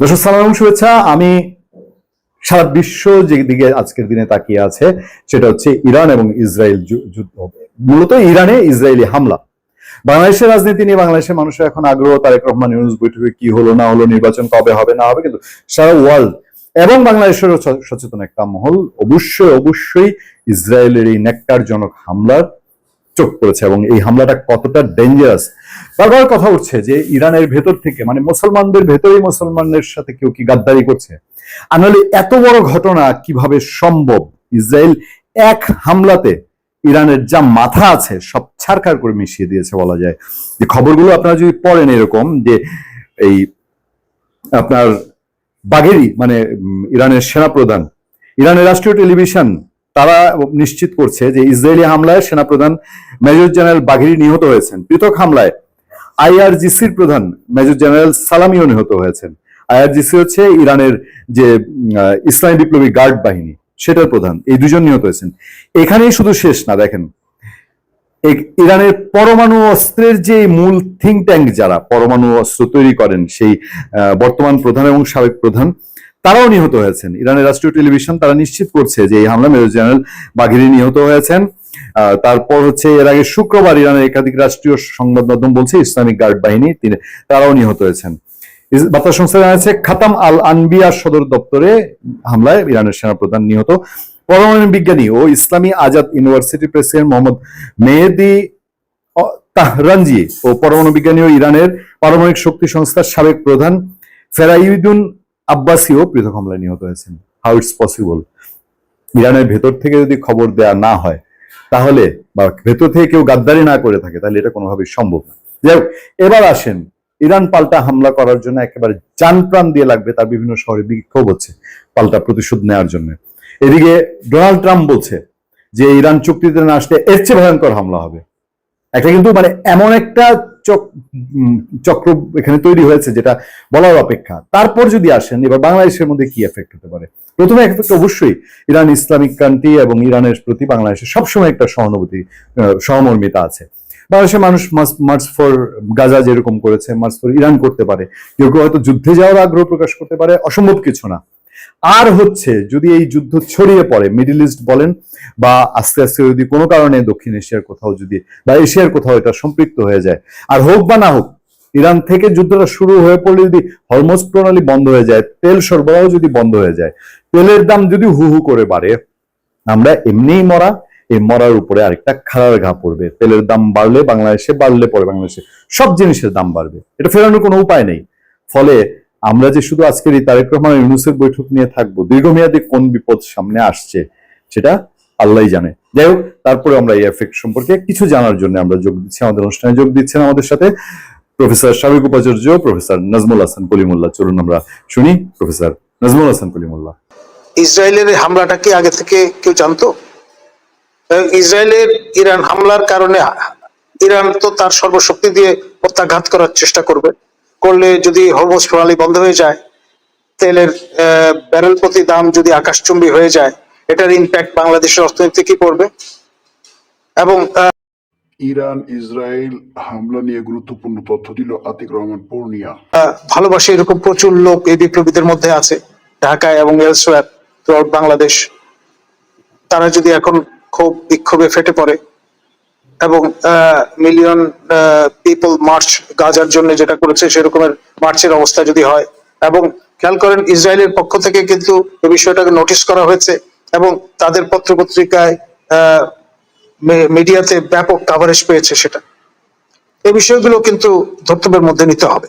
দর্শক, সালাম, শুভেচ্ছা। আমি সারা বিশ্ব যেদিকে আজকের দিনে তাকিয়ে আছে, সেটা হচ্ছে ইরান এবং ইসরায়েল যুদ্ধ মূলত ইরানে ইসরায়েলি হামলা। বাংলাদেশের রাজনীতি নিয়ে বাংলাদেশের মানুষের এখন আগ্রহ, তারেক রহমান নিউজ বৈঠকে কি হলো, না হলো, নির্বাচন কবে হবে, না হবে, কিন্তু সারা ওয়ার্ল্ড এবং বাংলাদেশেরও স- সচেতন একটা মহল, অবশ্যই অবশ্যই ইসরায়েলের এই নেককারজনক হামলার চোখ পড়েছে এবং এই হামলাটা কতটা ডেঞ্জারাস বারবার কথা উঠছে যে ইরানের ভেতর থেকে মানে মুসলমানদের ভেতরেই মুসলমানদের সাথে কেউ কি গাদ্দারি করছে? আর নাহলে এত বড় ঘটনা কীভাবে সম্ভব? ইসরায়েল এক হামলাতে ইরানের যা মাথা আছে সব ছারখার করে মিশিয়ে দিয়েছে বলা যায়। যে খবরগুলো আপনারা যদি পড়েন এরকম যে এই আপনার বাঘেরি মানে ইরানের সেনাপ্রধান, ইরানের রাষ্ট্রীয় টেলিভিশন তারা নিশ্চিত করছে যে ইসরায়েলি হামলায় সেনাপ্রধান মেজর জেনারেল বাঘেরি নিহত হয়েছেন। পৃথক হামলায় আইআরজিসির প্রধান মেজর জেনারেল সালামিও নিহত হয়েছেন। আইআরজিসি হচ্ছে ইরানের যে ইসলামী বিপ্লবী গার্ড বাহিনী, সেটার প্রধান। এই দুজন নিহত হয়েছেন। এখানেই শুধু শেষ না, দেখেন। ইরানের পরমাণু অস্ত্রের যে মূল থিঙ্ক ট্যাঙ্ক যারা, পরমাণু অস্ত্র তৈরি করেন সেই বর্তমান প্রধান এবং সাবেক প্রধান তারাও নিহত হয়েছেন। ইরানের রাষ্ট্রীয় টেলিভিশন তারা নিশ্চিত করছে যে এই হামলা মেজর জেনারেল বাঘিরি নিহত হয়েছেন। তারপর হচ্ছে এর আগে শুক্রবার ইরানের একাধিক রাষ্ট্রীয় সংবাদ মাধ্যম বলছে, ইসলামিক গার্ড বাহিনী তিনি তারাও নিহত হয়েছেন। বার্তা সংস্থা জানাচ্ছে খাতাম আল আনবিয়া সদর দপ্তরে হামলায় ইরানের সেনাপ্রধান নিহত। পরমাণু বিজ্ঞানী ও ইসলামী Azad university president Mohammad Mehdi Tehranchi ও পরমাণু বিজ্ঞানী ও ইরানের পারমাণবিক শক্তি সংস্থার সাবেক প্রধান ফেরাইউদ্দিন আব্বাসিও পৃথক হামলায় নিহত হয়েছেন। হাউ ইটস পসিবল ইরানের ভেতর থেকে যদি খবর দেয়া না হয়, তাহলে বা ভেতর থেকে কেউ গাদ্দারি না করে থাকে, তাহলে এটা কোনোভাবেই সম্ভব না। যাই হোক, এবার আসেন। ইরান পাল্টা হামলা করার জন্য একেবারে যান প্রাণ দিয়ে লাগবে তার বিভিন্ন শহরে বিক্ষোভ হচ্ছে পাল্টা প্রতিশোধ নেওয়ার জন্য। এদিকে ডোনাল্ড ট্রাম্প বলছে যে ইরান চুক্তিতে না আসলে এর চেয়ে ভয়ঙ্কর হামলা হবে। একটা কিন্তু মানে এমন একটা চক- চক্র এখানে তৈরি হয়েছে যেটা বলার অপেক্ষা। তারপর যদি আসেন, এবার বাংলাদেশের মধ্যে কি এফেক্ট হতে পারে? প্রথমে এফেক্ট অবশ্যই ইরান ইসলামিক কান্ট্রি এবং ইরানের প্রতি বাংলাদেশের সবসময় একটা সহানুভূতি সহমর্মিতা আছে। বাংলাদেশের মানুষ মার্চ ফর গাজা যেরকম করেছে, মার্চ ফর ইরান করতে পারে। কেউ কেউ হয়তো যুদ্ধে যাওয়ার আগ্রহ প্রকাশ করতে পারে, অসম্ভব কিছু না। আর হচ্ছে যদি এই যুদ্ধ ছড়িয়ে পড়ে মিডিল ইস্ট বলেন বা আস্তে আস্তে যদি কোনো কারণে দক্ষিণ এশিয়ার কোথাও যদি বা এশিয়ার কোথাও এটা সম্পৃক্ত হয়ে যায়, আর হোক বা না হোক, ইরান থেকে যুদ্ধটা শুরু হয়ে পড়লে যদি হরমোজ প্রণালী বন্ধ হয়ে যায়, তেল সরবরাহ যদি বন্ধ হয়ে যায়, তেলের দাম যদি হু হু করে বাড়ে, আমরা এমনিই মরা, এই মরার উপরে আরেকটা খারার ঘা পড়বে। তেলের দাম বাড়লে বাংলাদেশে, বাড়লে পরে বাংলাদেশে, সব জিনিসের দাম বাড়বে। এটা ফেরানোর কোনো উপায় নেই। ফলে আমরা যে শুধু আজকের এই তারেক রহমান ইউনুসের বৈঠক নিয়ে থাকব, দীর্ঘমেয়াদী কোন বিপদ সামনে আসছে সেটা আল্লাহ জানে। যাই হোক তারপরে আমরা এই এফেক্ট সম্পর্কে কিছু জানার জন্য আমরা যোগ দিচ্ছি, আমাদের অনুষ্ঠানে যোগ দিচ্ছেন আমাদের সাথে প্রফেসর সাবেক উপাচার্য প্রফেসর নাজমুল হাসান কলিমুল্লাহ। চলুন আমরা শুনি প্রফেসর নাজমুল হাসান কলিমুল্লাহ। ইসরায়েলের হামলাটা কি আগে থেকে কেউ জানতো? ইসরায়েলের ইরান হামলার কারণে ইরান তো তার সর্বশক্তি দিয়ে প্রত্যাঘাত করার চেষ্টা করবে। করলে যদি হরমোজ প্রণালী বন্ধ হয়ে যায় তেলের ব্যারেল প্রতি দাম যদি আকাশচুম্বী হয়ে যায় এটার ইম্প্যাক্ট বাংলাদেশের অর্থনীতি কি পড়বে? এবং ইরান ইসরায়েল হামলা নিয়ে গুরুত্বপূর্ণ তথ্য দিল আতিক রহমান পূর্ণিয়া। ভালোবাসে এরকম প্রচুর লোক এই বিপ্লবীদের মধ্যে আছে ঢাকায় এবং থ্রুআউট বাংলাদেশ। তারা যদি এখন ক্ষোভ বিক্ষোভে ফেটে পড়ে এবং মিলিয়ন পিপল মার্চ গাজার জন্য যেটা করেছে সেরকমের মার্চের অবস্থা যদি হয়। এবং খেয়াল করেন ইসরায়েলের পক্ষ থেকে কিন্তু এই বিষয়টাকে নোটিশ করা হয়েছে এবং তাদের পত্রপত্রিকায় মিডিয়াতে ব্যাপক কাভারেজ পেয়েছে সেটা। এই বিষয়গুলো কিন্তু ধর্তব্যের মধ্যে নিতে হবে।